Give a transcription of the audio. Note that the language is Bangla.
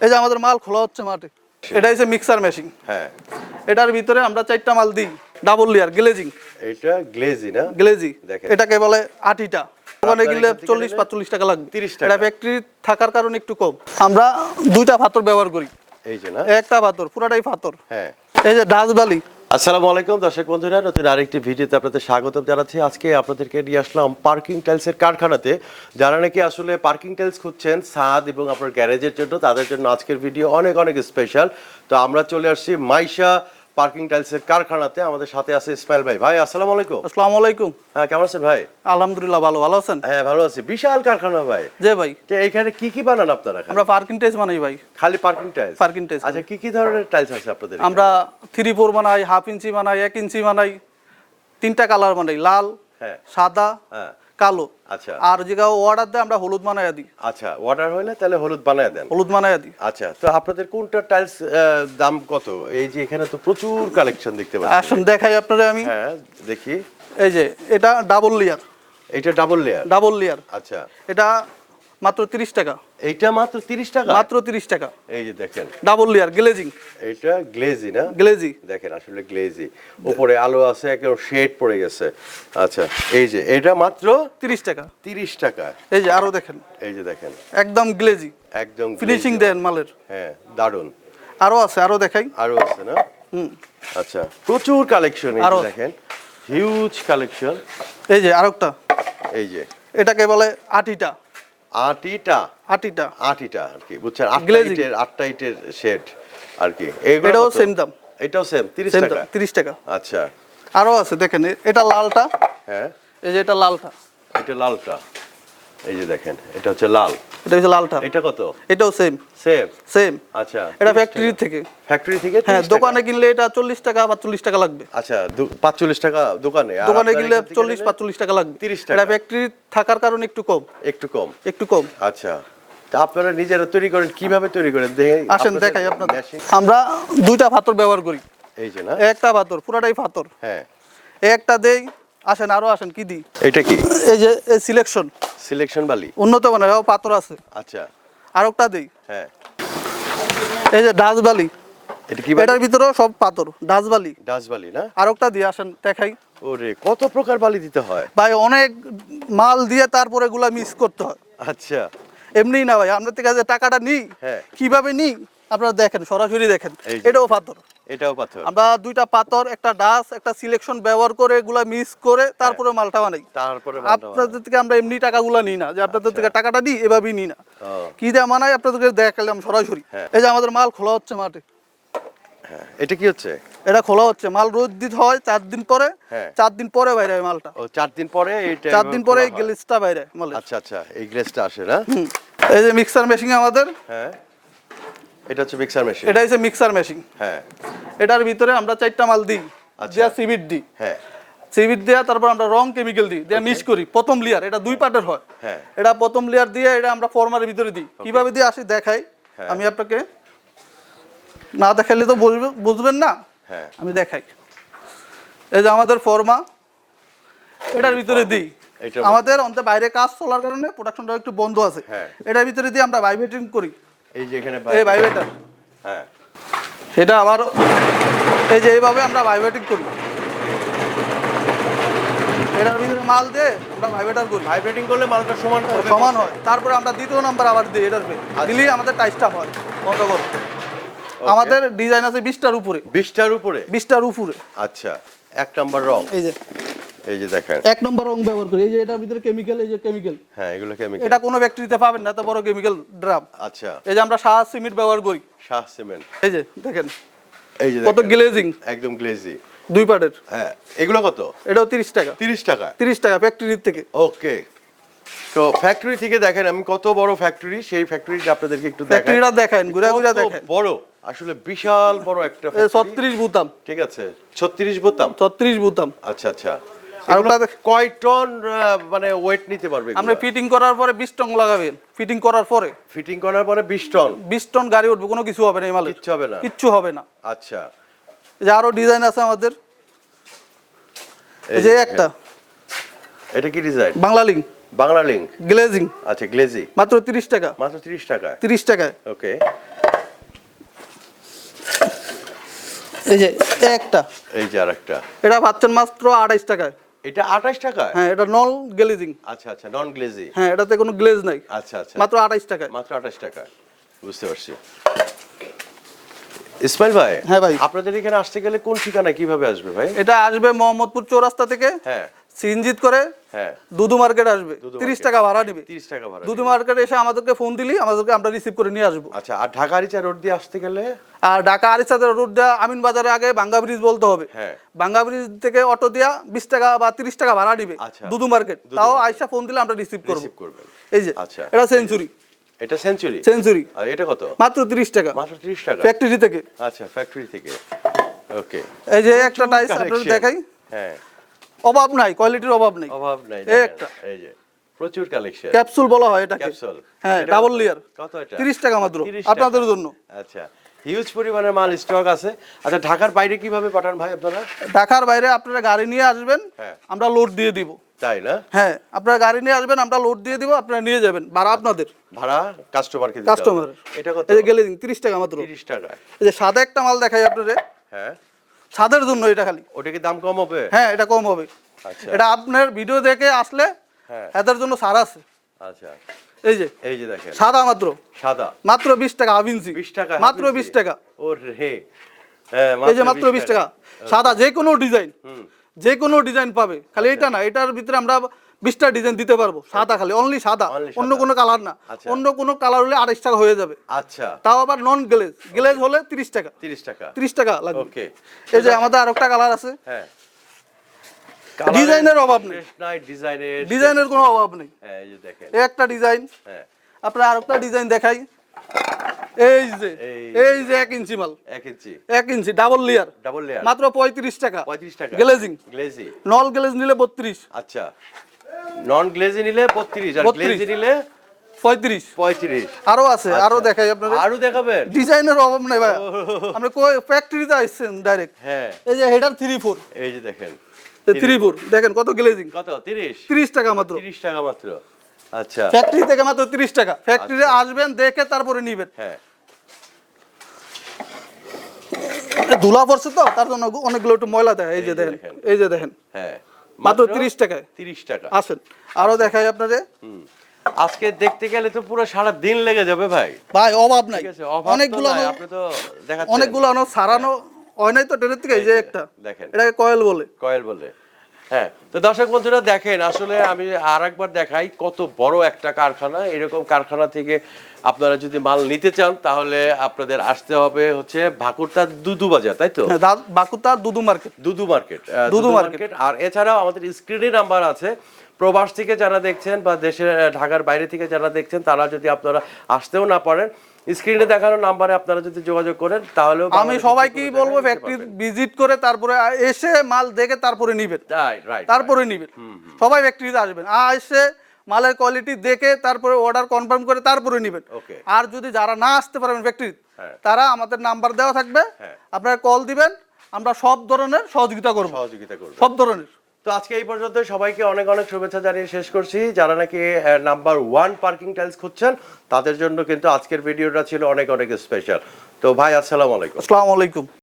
এই যে আমাদের মাল খোলা হচ্ছে মাঠে এটা হচ্ছে মিক্সার মেশিন হ্যাঁ। এটার ভিতরে আমরা চারটা মাল দিই ডাবল লেয়ার গ্লেজিং এটা গ্লেজি না? গ্লেজি দেখেন। এটাকে বলে আটিটা। ওখানে গেলে চল্লিশ পাঁচচল্লিশ টাকা লাগবে। 30 টাকা। এটা ফ্যাক্টরি থাকার কারণে একটু কম। আমরা দুইটা পাথর ব্যবহার করি। এই যে না? একটা পাথর পুরাটাই পাথর। হ্যাঁ। এই যে ডাচ বালি আসসালামু আলাইকুম, দর্শক বন্ধুরা, নতুন আরেকটি ভিডিওতে আপনাদের স্বাগত জানাচ্ছি। আজকে আপনাদেরকে নিয়ে আসলাম পার্কিং টাইলসের কারখানাতে। যারা নাকি আসলে পার্কিং টাইলস খুঁজছেন সাদ এবং আপনার গ্যারেজের জন্য, তাদের জন্য আজকের ভিডিও অনেক অনেক স্পেশাল তো আমরা চলে আসছি মাইশা পার্কিং টাইলসের কারখানাতে আমাদের সাথে আছে ইসমাইল ভাই। ভাই আসসালামু আলাইকুম। আসসালামু আলাইকুম। হ্যাঁ কেমন আছেন ভাই? আলহামদুলিল্লাহ ভালো। ভালো আছেন? হ্যাঁ ভালো আছি। বিশাল কারখানা ভাই। যে ভাই। তো এখানে কি কি বানান আপনারা আমরা পার্কিং টাইলস বানাই ভাই। খালি পার্কিং টাইলস? পার্কিং টাইলস আচ্ছা কি কি ধরনের টাইলস আছে আপনাদের আমরা থ্রি ফোর বানাই হাফ ইঞ্চি বানাই এক ইঞ্চি বানাই তিনটা কালার বানাই। লাল হ্যাঁ। সাদা হ্যাঁ। কালো। আচ্ছা। আর যেটা অর্ডার দেয় আমরা হলুদ বানায় দিই। আচ্ছা অর্ডার হইলে তাহলে হলুদ বানায় দেন। হলুদ বানায় দিই। আচ্ছা তো আপনাদের কোনটা টাইলস দাম কত? এই যে এখানে তো প্রচুর কালেকশন দেখতে পাচ্ছি। আসুন দেখাই আপনারা আমি। হ্যাঁ দেখি। এই যে এটা ডাবল লেয়ার এটা ডাবল লেয়ার ডাবল লেয়ার আচ্ছা। এটা মাত্র তিরিশ টাকা। এইটা মাত্র তিরিশ টাকা? মাত্র তিরিশ টাকা। এই যে দেখেন। ডাবল লেয়ার গ্লেজিং এইটা গ্লেজি না গ্লেজি দেখেন আসলে গ্লেজি উপরে আলো আছে একেবারে শেড পড়ে গেছে। আচ্ছা এই যে এটা মাত্র তিরিশ টাকা। তিরিশ টাকা। এই যে আরও দেখেন। এই যে দেখেন। একদম গ্লেজি একদম ফিনিশিং দেন মালের। হ্যাঁ দারুণ আরও আছে আরও দেখাই। আরও আছে না? হুম। আচ্ছা প্রচুর কালেকশন এই। দেখেন। হিউজ কালেকশন এই যে আরেকটা। এই যে। এটাকে বলে আটিটা। আটিটা? আটিটা। আটিটা আর কি বুঝছেন? আটটা ইটের আটটা ইটের শেড আর কি। এটাও সেম দাম। এটাও সেম তিরিশ সেম টাকা? দাম তিরিশ টাকা। আচ্ছা। আরও আছে দেখেন এটা লালটা। হ্যাঁ। এই যে এটা লালটা। এটা লালটা। এই যে দেখেন এটা হচ্ছে লাল। এটা হচ্ছে লালটা। এটা কত? এটাও সেম সেম সেম আচ্ছা। এটা ফ্যাক্টরি থেকে। ফ্যাক্টরি থেকে হ্যাঁ দোকানে কিনলে এটা চল্লিশ টাকা পাঁচচল্লিশ টাকা লাগবে। আচ্ছা পাঁচচল্লিশ টাকা দোকানে। আর দোকানে কিনলে এখান থেকে চল্লিশ নিলে পাঁচচল্লিশ টাকা লাগবে। 30 টাকা। এটা ফ্যাক্টরি থাকার কারণে একটু কম। একটু কম। একটু কম। আচ্ছা। তা আপনারা নিজেরা তৈরি করেন কীভাবে তৈরি করেন? দেখে আসেন দেখাই আপনাদের। আমরা দুইটা পাথর ব্যবহার করি। এই যে না? একটা পাথর পুরাটাই পাথর। হ্যাঁ। একটা দেই আসেন আরও আসেন কি দিই? এটা কি? এই যে সিলেকশন সিলেকশন বালি? উন্নত মানের এও পাথর আছে। আচ্ছা। আর একটা দেই। হ্যাঁ। এই যে ডাচবালি এটা কি এটার ভিতরেও সব পাথর ডাচবালি ডাচ বালি না? আর একটা দিয়ে আসেন দেখাই। ওরে কত প্রকার বালি দিতে হয়? ভাই অনেক মাল দিয়ে তারপরে এগুলা মিক্স করতে হয়। আচ্ছা। এমনি না ভাই আপনার থেকে যে টাকাটা নিই। হ্যাঁ। কীভাবে নিই? আপনারা দেখেন সরাসরি দেখেন। এটাও পাথর। এটাও পাথর। আমরা দুইটা পাথর একটা ডাস একটা সিলেকশন ব্যবহার করে এগুলা মিক্স করে তারপরে মালটা বানাই। তারপরে আপনাদের থেকে আমরা এমনি টাকাগুলো নিই না যে আপনাদের থেকে টাকাটা দিই এভাবেই নিই না। কি দিয়ে মানাই আপনাদেরকে দেখালাম সরাসরি। হ্যাঁ। এই যে আমাদের মাল খোলা হচ্ছে মাঠে। হ্যাঁ এটা কি হচ্ছে? এটা খোলা হচ্ছে। মাল রোদ দিতে হয় চার দিন পরে। হ্যাঁ। চার দিন পরে বাইরে হয় মালটা। ও চার দিন পরে চার দিন পরে এই খোলা বাইরে হয় আচ্ছা আচ্ছা এই গ্লেসটা আসে না? এই যে মিক্সার মেশিন আমাদের। হ্যাঁ। এটা হচ্ছে মিক্সার মেশিন এটা হচ্ছে মিক্সার মেশিন হ্যাঁ। এটার ভিতরে আমরা চারটা মাল দিই আচ্ছা। দিয়া সিভিট দিই। হ্যাঁ। সিভিট দেওয়া তারপর আমরা রং কেমিক্যাল দিই দিয়ে মিক্স করি প্রথম লেয়ার এটা দুই পার্টের হয়। হ্যাঁ। এটা প্রথম লেয়ার দিয়ে এটা আমরা ফর্মারের ভিতরে দিই। কীভাবে দিয়ে আসি দেখাই। হ্যাঁ। আমি আপনাকে না দেখাইলে তো বুঝবে- বুঝবেন না? হ্যাঁ। আমি দেখাই। এই যে আমাদের ফর্মা এটার ভিতরে দিই। আমাদের অন্তে বাইরে কাজ চলার কারণে প্রোডাকশনটা একটু বন্ধ আছে। হ্যাঁ। এটার ভিতরে দিয়ে আমরা ভাইব্রেটিং করি। এই যে এখানে এই ভাইব্রেটার হ্যাঁ। সেটা আবার এই যে এইভাবে আমরা ভাইব্রেটিং করি। এটার ভিতরে মাল দিয়ে আমরা ভাইব্রেটার করি। ভাইব্রেটিং করলে মালটা সমান সমান হয়। তারপরে আমরা দ্বিতীয় নাম্বার আবার দিই এটার পে আচ্ছা। দিলেই আমাদের টাইসটা হয়। বন্ধ করো আমাদের ডিজাইন আছে বিশটার উপরে। বিশটার উপরে? বিশটার উপরে। আচ্ছা। এক নাম্বার রং। এই যে। এই যে দেখেন। এক নম্বর রং ব্যবহার করি। এই যে এটার ভিতরে কেমিক্যাল এই যে কেমিক্যাল হ্যাঁ এগুলো কেমিক্যাল এটা কোনো ফ্যাক্টরিতে পাবেন না এত বড় কেমিক্যাল ড্রাম আচ্ছা। এই যে আমরা সাহা সিমেন্ট ব্যবহার করি। শাহ সিমেন্ট। এই যে দেখেন। এই যে কত গ্লেজিং একদম গ্লেজি দুই পার্টের হ্যাঁ এগুলো কত? এটাও তিরিশ টাকা। তিরিশ টাকা? তিরিশ টাকা ফ্যাক্টরির থেকে। ওকে। তো ফ্যাক্টরি থেকে দেখেন আমি কত বড় ফ্যাক্টরি সেই ফ্যাক্টরিটা আপনাদেরকে একটু দেখাই। ফ্যাক্টরিটা দেখেন ঘুরে ঘুরে দেখেন বড়? আসলে বিশাল বড় একটা factory। ছত্রিশ বুতাম। ঠিক আছে ছত্রিশ বোতাম? ছত্রিশ বুতাম। আচ্ছা আচ্ছা। আর কয় টন মানে ওয়েট নিতে পারবে আপনি ফিটিং করার পরে 20 টন লাগাবেন ফিটিং করার পরে। ফিটিং করার পরে 20 টন? 20 টন গাড়ি উঠবে কোনো কিছু হবে না এই মালে কিচ্ছু হবে না? কিচ্ছু হবে না। আচ্ছা। যে আরও ডিজাইন আছে আমাদের। এই যে একটা। হ্যাঁ। এটা কি design Bangla link Bangla link glazing আচ্ছা গ্লেজিং মাত্র 30 টাকা। মাত্র 30 টাকা? 30 টাকা ওকে। এই যে একটা। এই যে আরেকটা। এটা পাচ্ছেন মাত্র 28 টাকায়। এটা আঠাশ টাকা হ্যাঁ এটা নন গ্লেজিং আচ্ছা আচ্ছা নন গ্লেজি হ্যাঁ এটাতে কোনো গ্লেজ নাই। আচ্ছা আচ্ছা। মাত্র আড়াইশ টাকায়। মাত্র আঠাশ টাকা বুঝতে পারছি। ইসমাইল ভাই হ্যাঁ ভাই। আপনাদের এখানে আসতে গেলে কোন ঠিকানা কীভাবে আসবে ভাই? এটা আসবে মোহাম্মদপুর চৌরাস্তা থেকে। হ্যাঁ। সিনজিত করে হ্যাঁ। দুদু মার্কেট আসবে। তিরিশ। টাকা ভাড়া নিবে। তিরিশ টাকা ভাড়া দুদু মার্কেট এসে আমাদেরকে ফোন দিলি আমাদেরকে আমরা রিসিভ করে নিয়ে আসব। আচ্ছা আর ঢাকা রিচা রোড দিয়ে আসতে গেলে? আর ঢাকা আরিসাদের রোড দেওয়া আমিন বাজারে আগে বাঙ্গা ব্রিজ বলতে হবে। হ্যাঁ। বাঙ্গা ব্রিজ থেকে অটো দিয়া বিশ টাকা বা তিরিশ টাকা ভাড়া নিবে আচ্ছা। দুদু মার্কেট। তাও। আইসা ফোন দিলে আমরা রিসিভ করব। এই যে আচ্ছা। এটা সেঞ্চুরি এটা সেঞ্চুরি সেঞ্চুরি আর এটা কত? মাত্র তিরিশ টাকা। মাত্র ত্রিশ টাকা? ফ্যাক্টরি থেকে। আচ্ছা ফ্যাক্টরি থেকে। ওকে এই যে একটা টাইস আপনাদের দেখাই। হ্যাঁ। অভাব নাই কোয়ালিটির অভাব নাই। অভাব নাই একটা। এই যে প্রচুর কালেকশন ক্যাপসুল বলা হয় এটাকে। ক্যাপসুল হ্যাঁ ডাবল লেয়ার কত এটা? তিরিশ টাকা মাত্র আপনাদের জন্য। আচ্ছা হিউজ পরিমাণের মাল স্টক আছে। আচ্ছা ঢাকার বাইরে কীভাবে পাঠান ভাই আপনারা? ঢাকার বাইরে আপনারা গাড়ি নিয়ে আসবেন হ্যাঁ। আমরা লোড দিয়ে দিব। তাই না? হ্যাঁ আপনারা গাড়ি নিয়ে আসবেন আমরা লোড দিয়ে দিব আপনারা নিয়ে যাবেন ভাড়া আপনাদের। ভাড়া কাস্টমারকে। কাস্টমার এটা কত? এই যে গেলে তিরিশ টাকা মাত্র। তিরিশ টাকা। এই যে সাদা একটা মাল দেখাই আপনাদের। হ্যাঁ। সাদের জন্য এটা খালি। ওটা কি দাম কম হবে? হ্যাঁ এটা কম হবে। আচ্ছা। এটা আপনার ভিডিও দেখে আসলে হ্যাঁ। এদের জন্য সার আছে। আচ্ছা। এই যে এই যে দেখেন। সাদা মাত্র। সাদা। মাত্র বিশ টাকা হাফ ইঞ্চি বিশ টাকা মাত্র হাফ বিশ ইঞ্চি। টাকা। ওরে। হ্যাঁ এই যে মাত্র বিশ টাকা। সাদা যে কোনো ডিজাইন হুম। যে কোনো ডিজাইন পাবে। খালি এটা না এটার ভিতরে আমরা বিশটা ডিজাইন দিতে পারব সাদা খালি অনলি সাদা অন্য। কোনো কালার না। আচ্ছা। অন্য কোনো কালার হলে আড়াইশ টাকা হয়ে যাবে। আচ্ছা। তাও আবার নন গ্লেজ গ্লেজ হলে তিরিশ টাকা। তিরিশ টাকা। তিরিশ টাকা লাগবে। ওকে এই যে আমাদের আর একটা কালার আছে। হ্যাঁ। ডিজাইনের অভাব নেই। ডিজাইনের ডিজাইনের কোনো অভাব নেই। হ্যাঁ এই যে দেখেন। এই একটা ডিজাইন হ্যাঁ। আপনার আর একটা ডিজাইন দেখাই। এই যে এই- এই যে এক ইঞ্চি মাল। এক ইঞ্চি। এক inch double layer double layer মাত্র পঁয়ত্রিশ টাকা। পঁয়ত্রিশ টাকা। গ্লেজিং গ্লেজি নল গ্লেজ নিলে বত্রিশ। আচ্ছা। নন গ্লেজি নিলে বত্রিশ আর গ্লেজি নিলে পঁয়ত্রিশ। পঁয়ত্রিশ। আরও আছে আরও দেখাই আপনাদের। আরও দেখাবেন? ডিজাইনের অভাব নাই ভাই। আপনি কই ফ্যাক্টরিতে আসছেন ডাইরেক্ট হ্যাঁ। এই যে হেডার থ্রি ফোর এই যে দেখেন। থ্রি ফোর দেখেন কত গ্লেজিং কত? তিরিশ। তিরিশ টাকা মাত্র। তিরিশ টাকা মাত্র। আচ্ছা। ফ্যাক্টরি থেকে মাত্র তিরিশ টাকা। ফ্যাক্টরি আসবেন দেখে তারপরে নিবেন। হ্যাঁ। ধুলা পড়ছে তো তার জন্য অনেকগুলো একটু ময়লা দেয়। এই যে দেখেন। এই যে দেখেন। হ্যাঁ। মাত্র তিরিশ টাকায়। তিরিশ টাকা। আসেন। আরও দেখাই আপনাদের। আজকে দেখতে গেলে তো পুরো সারা দিন লেগে যাবে ভাই। ভাই অভাব নাই। অনেকগুলো আপনি তো দেখাচ্ছেন। অনেকগুলো আনো সারানো হয়। নাই তো ট্রেনের থেকে এই যে, একটা। দেখেন। এটাকে কয়েল বলে। কয়েল বলে। হ্যাঁ তো দর্শক বন্ধুরা দেখেন আসলে আমি আর একবার দেখাই কত বড় একটা কারখানা। এরকম কারখানা থেকে আপনারা যদি মাল নিতে চান তাহলে আপনাদের আসতে হবে হচ্ছে ভাকুরতা দুদু বাজার তাই তো? হ্যাঁ, দা- বাকুতা Dudu market. Dudu market Dudu. Market. আর এছাড়াও আমাদের স্ক্রিনে নাম্বার আছে। প্রবাস থেকে যারা দেখছেন বা দেশের ঢাকার বাইরে থেকে যারা দেখছেন তারা যদি আপনারা আসতেও না পারেন স্ক্রিনে দেখানো নাম্বারে আপনারা যদি যোগাযোগ করেন তাহলে আমি সবাইকেই বলব ফ্যাক্টরি ভিজিট করে তারপরে এসে মাল দেখে তারপরে নিবেন। তারপরে নিবেন। সবাই ফ্যাক্টরিতে আসবেন। আর এসে মালের কোয়ালিটি দেখে তারপরে অর্ডার কনফার্ম করে তারপরে নিবেন. আর যদি যারা না আসতে পারবেন ফ্যাক্টরি। তারা আমাদের নাম্বার দেওয়া থাকবে। হ্যাঁ। আপনারা কল দিবেন আমরা সব ধরনের সহযোগিতা করব। সহযোগিতা করবেন সব ধরনের। তো আজকে এই পর্যন্ত সবাইকে অনেক অনেক শুভেচ্ছা জানিয়ে শেষ করছি। যারা নাকি নাম্বার ওয়ান পার্কিং টাইলস খুঁজছেন, তাদের জন্য কিন্তু আজকের ভিডিওটা ছিল অনেক অনেক স্পেশাল তো ভাই, আসসালামু আলাইকুম। আসসালামু আলাইকুম।